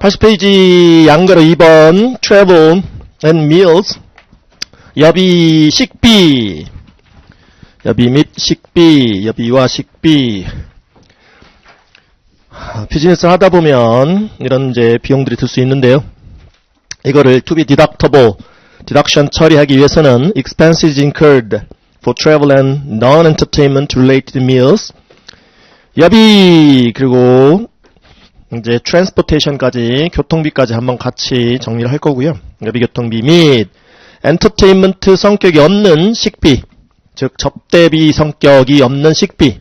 80페이지 양가로 2번 travel and meals 여비 식비 여비 및 식비 여비와 식비 아, 비즈니스 하다 보면 이런 이제 비용들이 들 수 있는데요. 이거를 to be deductible deduction 처리하기 위해서는 expenses incurred for travel and non-entertainment related meals 여비 그리고 이제 transportation까지 교통비까지 한번 같이 정리를 할 거고요. 여비 교통비 및 엔터테인먼트 성격이 없는 식비 즉 접대비 성격이 없는 식비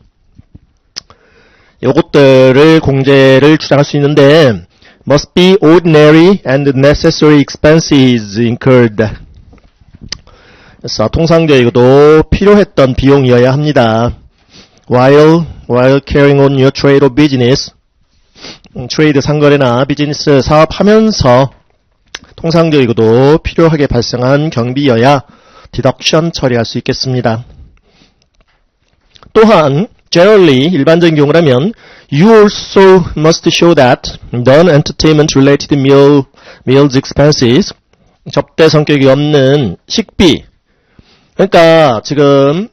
요것들을 공제를 주장할 수 있는데 must be ordinary and necessary expenses incurred. 그래서 통상적이고도 필요했던 비용이어야 합니다. while while carrying on your trade or business 음, 트레이드 상거래나 비즈니스 사업하면서 통상적이고도 필요하게 발생한 경비여야 디덕션 처리할 수 있겠습니다. 또한 generally 일반적인 경우라면 you also must show that non-entertainment related meal meals expenses 접대 성격이 없는 식비 그러니까 지금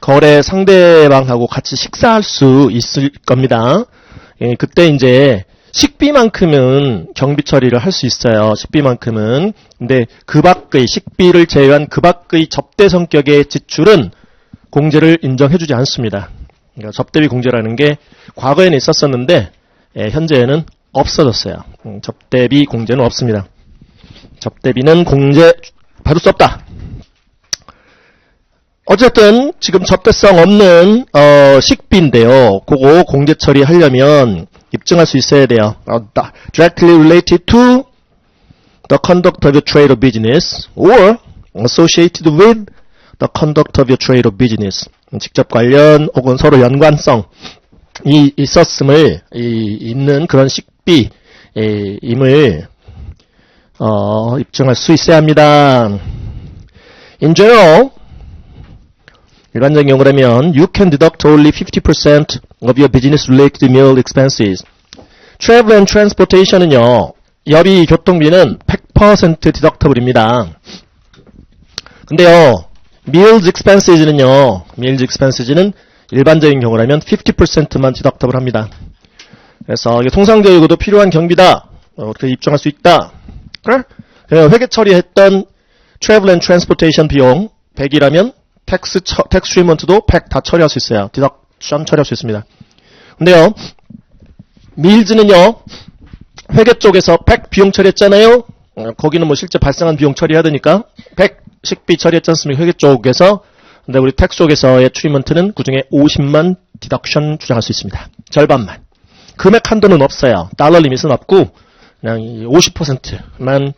거래 상대방하고 같이 식사할 수 있을 겁니다. 예, 그때 이제 식비만큼은 경비 처리를 할 수 있어요. 식비만큼은. 근데 그 밖의 식비를 제외한 그 밖의 접대 성격의 지출은 공제를 인정해주지 않습니다. 그러니까 접대비 공제라는 게 과거에는 있었었는데 예, 현재는 없어졌어요. 음, 접대비 공제는 없습니다. 접대비는 공제 받을 수 없다. 어쨌든 지금 접대성 없는 어, 식비인데요. 그거 공제 처리하려면 입증할 수 있어야 돼요. 어, 다- directly related to the conduct of your trade or business or associated with the conduct of your trade or business. 직접 관련 혹은 서로 연관성이 있었음을 이- 있는 그런 식비 에, 임을 어, 입증할 수 있어야 합니다. In general, 일반적인 경우라면 you can deduct only 50% of your business related meal expenses. travel and transportation은요. 여비 교통비는 100% deductible입니다. 근데요. meals expenses는요. meals expenses는 일반적인 경우라면 50%만 deductible 합니다. 그래서 이게 통상적이고도 필요한 경비다. 어, 그 입증할 수 있다. 그래? 회계 처리했던 travel and transportation 비용 100이라면 텍스 처, 텍스 트리먼트도 100 다 처리할 수 있어요. 디덕션 처리할 수 있습니다. 근데요. 밀즈는요. 회계 쪽에서 100 비용 처리했잖아요. 어, 거기는 뭐 실제 발생한 비용 처리해야 되니까 100 식비 처리했지 않습니까? 회계 쪽에서. 근데 우리 텍스 쪽에서의 트리먼트는 그중에 50만 디덕션 주장할 수 있습니다. 절반만. 금액 한도는 없어요. 달러 리밋은 없고 그냥 50%만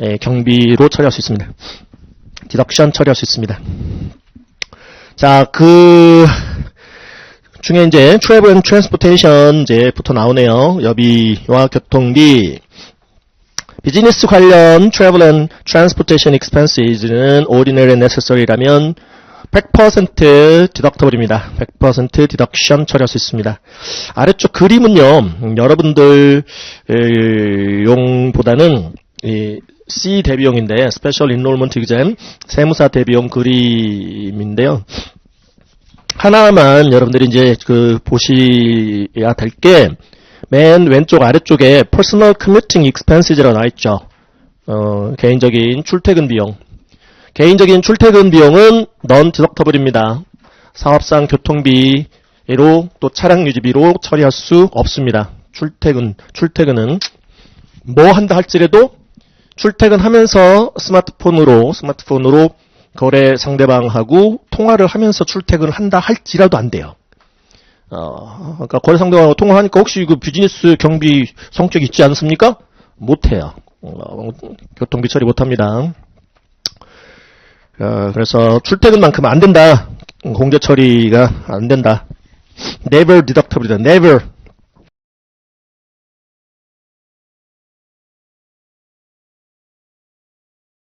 예, 경비로 처리할 수 있습니다. 디덕션 처리할 수 있습니다. 자, 그 중에 이제 travel and transportation 이제부터 나오네요. 여비와 교통비. 비즈니스 관련 travel and transportation expenses는 ordinary necessary라면 100% 디덕터블입니다. 100% 디덕션 처리할 수 있습니다. 아래쪽 그림은요, 음, 여러분들 에, 용보다는 이 C 대비용인데, Special Enrollment Exam 세무사 대비용 그림인데요. 하나만 여러분들이 이제 그 보셔야 될 게, 맨 왼쪽 아래쪽에 Personal Commuting Expenses라고 나와 있죠. 어, 개인적인 출퇴근 비용. 개인적인 출퇴근 비용은 넌 디덕터블입니다. 사업상 교통비로 또 차량 유지비로 처리할 수 없습니다. 출퇴근, 출퇴근은 뭐 한다 할지라도 출퇴근하면서 스마트폰으로 스마트폰으로 거래 상대방하고 통화를 하면서 출퇴근을 한다 할지라도 안 돼요. 어, 그러니까 거래 상대방하고 통화하니까 혹시 그 비즈니스 경비 성격 있지 않습니까? 못 해요. 어, 교통비 처리 못 합니다. 어, 그래서 출퇴근만큼 안 된다. 공제 처리가 안 된다. never deductible이다. never